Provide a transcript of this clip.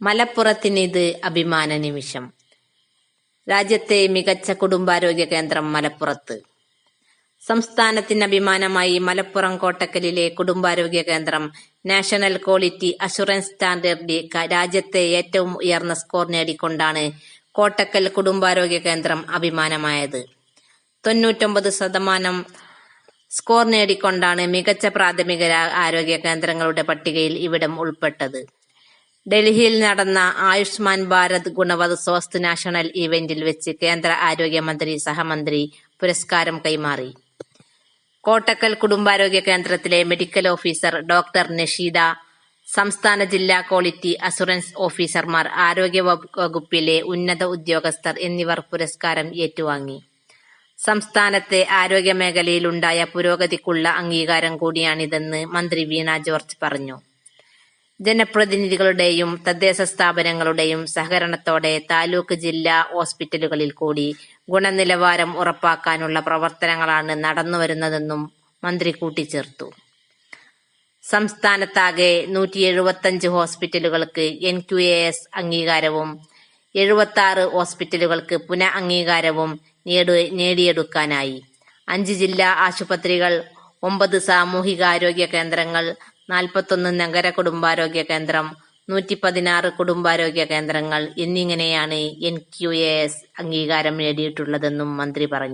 മലപ്പുറത്തിനിത് അഭിമാന നിമിഷം. രാജ്യത്തെ മികച്ച കുടുംബാരോഗ്യ കേന്ദ്രം മലപ്പുറത്ത്. സംസ്ഥാനത്തിന് അഭിമാനമായി മലപ്പുറം കോട്ടക്കലിലെ കുടുംബാരോഗ്യ കേന്ദ്രം നാഷണൽ ക്വാളിറ്റി അഷുറൻസ് സ്റ്റാൻഡേർഡിൽ രാജ്യത്തെ ഏറ്റവും ഉയർന്ന സ്കോർ നേടിക്കൊണ്ടാണ് കോട്ടക്കൽ കുടുംബാരോഗ്യ കേന്ദ്രം അഭിമാനമായത്. തൊണ്ണൂറ്റൊമ്പത് ശതമാനം സ്കോർ നേടിക്കൊണ്ടാണ് മികച്ച പ്രാഥമിക ആരോഗ്യ കേന്ദ്രങ്ങളുടെ പട്ടികയിൽ ഇവിടം ഉൾപ്പെട്ടത്. ഡൽഹിയിൽ നടന്ന ആയുഷ്മാൻ ഭാരത് ഗുണവത് സ്വാസ്ഥ് നാഷണൽ ഇവന്റിൽ വെച്ച് കേന്ദ്ര ആരോഗ്യമന്ത്രി സഹമന്ത്രി പുരസ്കാരം കൈമാറി. കോട്ടക്കൽ കുടുംബാരോഗ്യ കേന്ദ്രത്തിലെ മെഡിക്കൽ ഓഫീസർ ഡോക്ടർ നഷീദ സംസ്ഥാന ജില്ലാ ക്വാളിറ്റി അസുറൻസ് ഓഫീസർമാർ ആരോഗ്യ വകുപ്പിലെ ഉന്നത ഉദ്യോഗസ്ഥർ എന്നിവർ പുരസ്കാരം ഏറ്റുവാങ്ങി. സംസ്ഥാനത്തെ ആരോഗ്യ മേഖലയിലുണ്ടായ പുരോഗതിക്കുള്ള അംഗീകാരം കൂടിയാണിതെന്ന് മന്ത്രി വീണ ജോർജ് പറഞ്ഞു. ജനപ്രതിനിധികളുടെയും തദ്ദേശ സ്ഥാപനങ്ങളുടെയും സഹകരണത്തോടെ താലൂക്ക് ജില്ലാ ഹോസ്പിറ്റലുകളിൽ കൂടി ഗുണനിലവാരം ഉറപ്പാക്കാനുള്ള പ്രവർത്തനങ്ങളാണ് നടന്നുവരുന്നതെന്നും മന്ത്രി കൂട്ടിച്ചേർത്തു. സംസ്ഥാനത്താകെ നൂറ്റി എഴുപത്തഞ്ച് ഹോസ്പിറ്റലുകൾക്ക് എൻ ക്യു എ എസ് അംഗീകാരവും എഴുപത്തി ആറ് ഹോസ്പിറ്റലുകൾക്ക് പുനഃ അംഗീകാരവും നേടിയെടുക്കാനായി. അഞ്ച് ജില്ലാ ആശുപത്രികൾ ഒമ്പത് സാമൂഹികാരോഗ്യ കേന്ദ്രങ്ങൾ നാൽപ്പത്തൊന്ന് നഗര കുടുംബാരോഗ്യ കേന്ദ്രം നൂറ്റി പതിനാറ് കുടുംബാരോഗ്യ കേന്ദ്രങ്ങൾ എന്നിങ്ങനെയാണ് എൻ ക്യു എ എസ് അംഗീകാരം നേടിയിട്ടുള്ളതെന്നും മന്ത്രി പറഞ്ഞു.